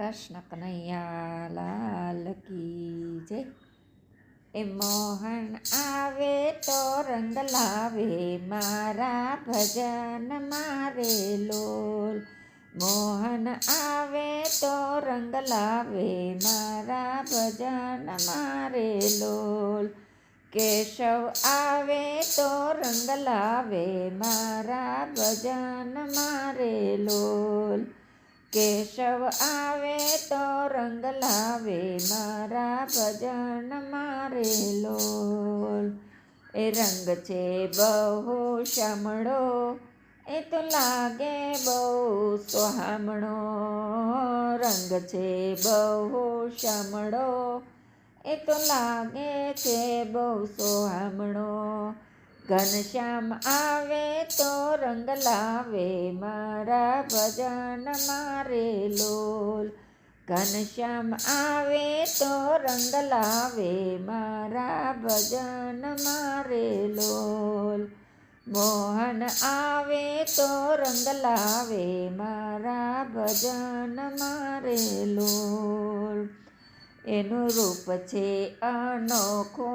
કૃષ્ણ કનૈયા લાલ કી જય એ મોહન આવે તો રંગ લાવે મારા ભજન મારે લોલ મોહન આવે તો રંગ લાવે મારા ભજન મારે લોલ કેશવ આવે તો રંગ લાવે મારા ભજન મારે લોલ કેશવ આવે તો રંગ લાવે, મારા ભજન મારે લોલ. એ રંગ છે બહુ શામળો, એ તો લાગે બહુ સોહામણો. રંગ છે બહુ શામળો, એ તો લાગે છે બહુ સોહામણો. ઘનશ્યામ આવે તો રંગ લાવે, મારા ભજન મારે લોલ. ઘનશ્યામ આવે તો રંગ લાવે, મારા ભજન મારે લોલ. મોહન આવે તો રંગ લાવે, મારા ભજન મારે લોલ. એનું રૂપ છે અનોખો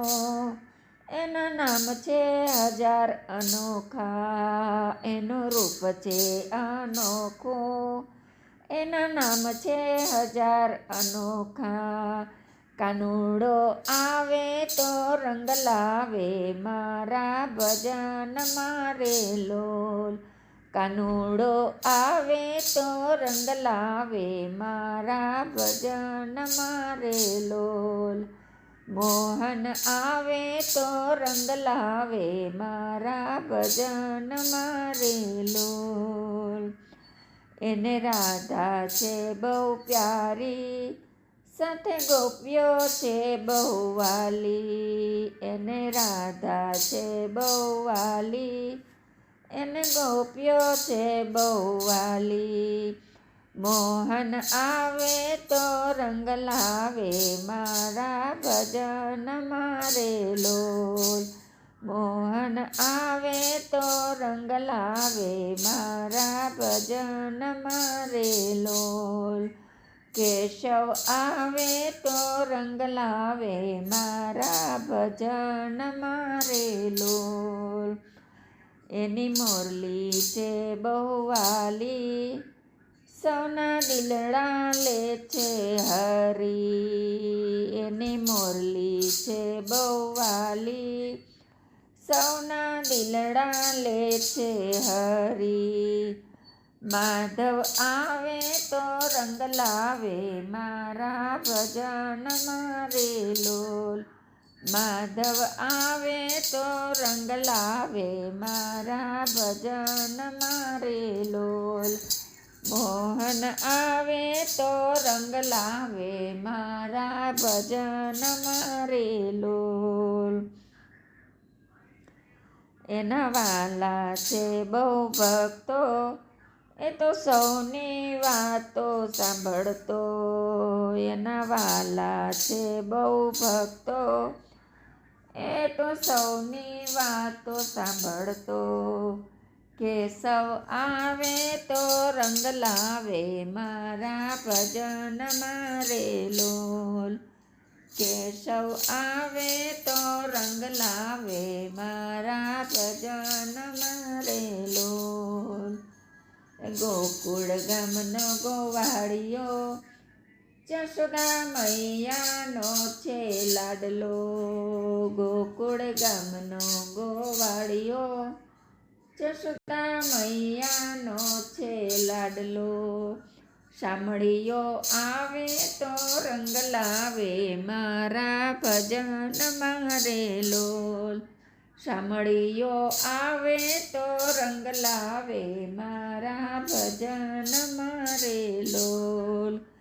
એના નામ છે હજાર અનોખા. એનું રૂપ છે અનોખો. એના નામ છે હજાર અનોખા. કાનુડો આવે તો રંગ લાવે, મારા ભજન મારે લોલ. કાનુડો આવે તો રંગ લાવે, મારા ભજન મારે લોલ. મોહન આવે તો રંગ લાવે, મારા ભજન મારે લોલ. એને રાધા છે બહુ પ્યારી, સાથે ગોપ્યો છે બહુ વાલી. એને રાધા છે બહુ વાલી, એને ગોપ્યો છે બહુ વાલી. મોહન આવે તો રંગ લાવે, મારા ભજન મારે લોલ. મોહન આવે તો રંગ લાવે, મારા ભજન મારે લોલ. કેશવ આવે તો રંગ લાવે, મારા ભજન મારે લોલ. એની મોરલી છે બહુ વાલી સૌના દિલડા લે છે હરી, એની મોરલી છે બોવાલી સૌના દિલડા લે છે હરી, માધવ આવે તો રંગ લાવે, મારા ભજન મારે લોલ. માધવ આવે તો રંગ લાવે, મારા ભજન મારે લોલ. મોહન આવે તો રંગ લાવે મારા ભજન મારે લોલ. એના વાલા છે બહુ ભક્તો, એ તો સૌની વાતો સાંભળતો. એના વાલા છે બહુ ભક્તો, એ તો સૌની વાતો સાંભળતો. કેશવ આવે તો રંગ લાવે, મારા ભજન મારે લોલ. કેશવ આવે તો રંગ લાવે, મારા ભજન મારે લોલ. ગોકુળ ગામનો ગોવાળિયો, જશોદા મૈયાનો છે લાડલો. ગોકુળ ગામનો ગોવાળિયો જશોદા મૈયાનો છે લાડલો. સાંભળીઓ આવે તો રંગ લાવે, મારા ભજન મારેલો લોલ. સાંભળીઓ આવે તો રંગ લાવે, મારા ભજન મારે લોલ.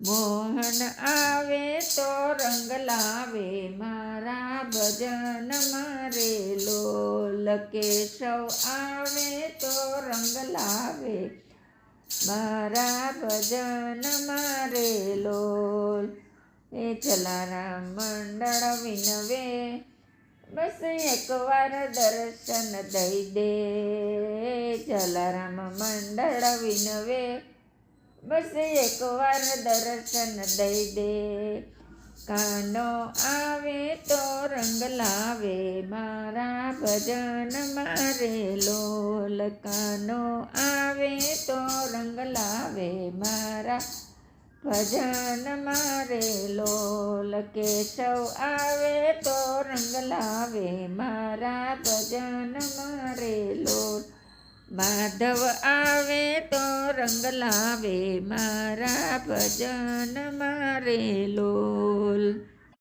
મોહન આવે તો રંગ લાવે, મારા ભજન મારે લોલ કેશવ આવે તો રંગ લાવે, મારા ભજન મારે લોલ. એ જલારામ મંડળ વિનવે, બસ એકવાર દર્શન દઈ દે. જલારામ મંડળ વિનવે બસ એકવાર દર્શન દઈ દે. કાનો આવે તો રંગ લાવે. મારા ભજન મારે લોલ. કાનો આવે તો રંગ લાવે. મારા ભજન મારે લોલ. કેશવ આવે તો રંગ લાવે. મારા ભજન મારે લોલ. માધવ આવે તો રંગ લાવે મારા ભજન મારે લોલ.